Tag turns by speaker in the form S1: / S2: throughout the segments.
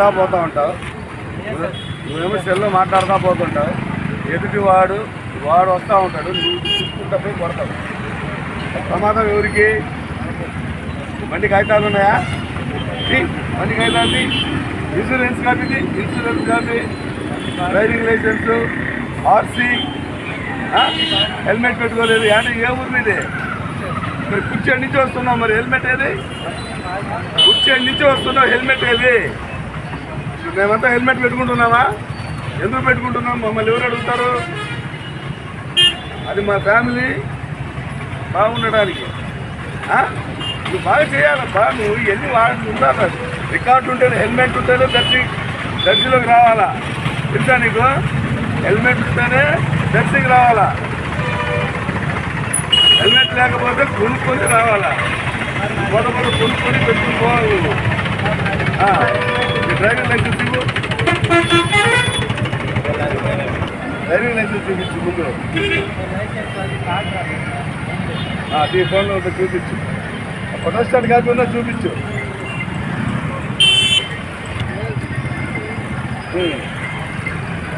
S1: మాట్లాడుతూ పోతూ ఉంటావు నువ్వేమో సెల్లో మాట్లాడుతూ పోతుంటావు. ఎదుటి వాడు వాడు వస్తూ ఉంటాడు. నువ్వు చూసుకుంటా పోయి కొడతావు. ప్రమాదం ఎవరికి? బండి కాగితాలు ఉన్నాయా? తీ, బండి కాగితాలు insurance కాపీది insurance copy. Driving licence RC helmet పెట్టుకోలేదు. అంటే ఏ ఊరు మీదే మరి కుర్చీ నుంచి వస్తున్నావు మరి హెల్మెట్ ఏది? కుర్చీ నుంచి వస్తున్నావు హెల్మెట్ ఏది? మేమంతా హెల్మెట్ పెట్టుకుంటున్నామా? ఎందుకు పెట్టుకుంటున్నాం? మమ్మల్ని ఎవరు అడుగుతారు? అది మా ఫ్యామిలీ బాగుండడానికి. నువ్వు బాగా చేయాలబ్బా నువ్వు ఎన్ని వాడు ఉండాలి రికార్డు ఉంటేనే హెల్మెట్ ఉంటేనే దర్శి దర్శిలోకి రావాలా? తెలుసా నీకు? హెల్మెట్ ఉంటేనే దర్శికి రావాలా? హెల్మెట్ లేకపోతే కొనుక్కొని రావాలా? మొదట మొదట కొనుక్కొని పెట్టుకుని పోవాలి నువ్వు. డ్రైవింగ్ లైసెన్స్ ఇవ్వు. డ్రైవింగ్ లైసెన్స్ చూపించు ముందు. ఆ, ఈ ఫోన్లో ఉంటే చూపించు. ఫోటో స్టాండ్ కాకుండా చూపించు.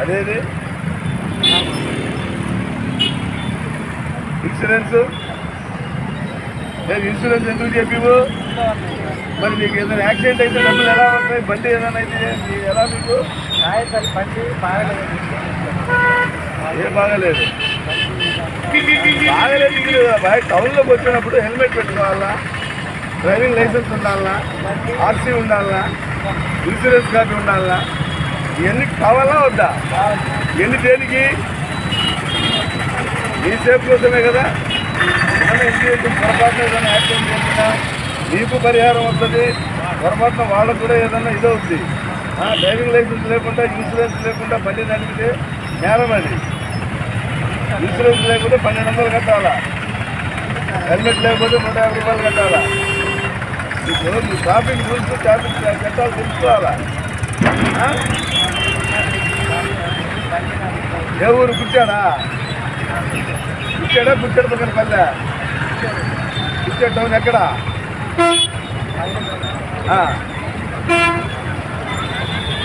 S1: అదేది? ఇన్సూరెన్స్? ఇన్సూరెన్స్ ఎందుకు చెప్పివు మరి మీకు ఏదైనా యాక్సిడెంట్ అయితే డబ్బులు ఎలా వస్తాయి బండి ఏదైనా అయితే మీ- ఎలా మీకు ఏ బాగాలేదు? బాగాలేదు మీరు బయట టౌన్లోకి వచ్చినప్పుడు హెల్మెట్ పెట్టుకోవాలా? డ్రైవింగ్ లైసెన్స్ ఉండాలా? ఆర్సీ ఉండాలా? ఇన్సూరెన్స్ కార్డు ఉండాలా? ఇవన్నీ కావాలా వద్దా? ఎన్ని దేనికి? నీ సేఫ్ కోసమే కదా? ఏమైనా ఇంటి పొరపాటున ఏదైనా యాక్సిడెంట్ చేసినా? మీకు పరిహారం వస్తుంది. పొరపాటున వాళ్ళకు కూడా ఏదైనా ఇదవుద్ది ఆ, డ్రైవింగ్ లైసెన్స్ లేకుండా ఇన్సూరెన్స్ లేకుండా బండి నడిపితే నేరం అది. ఇన్సూరెన్స్ లేకపోతే పన్నెండు వందలు కట్టాలా? హెల్మెట్ లేకపోతే నూట యాభై రూపాయలు కట్టాలా? ఇప్పుడు ట్రాఫిక్ రూల్స్ ట్రాఫిక్ చట్టాలు తెలుసుకోవాలా? ఏ ఊరు? కూర్చాడా కూర్చాడా కూర్చాడు పక్కన పల్లె? కూర్చాడు టౌన్ ఎక్కడ? Ah.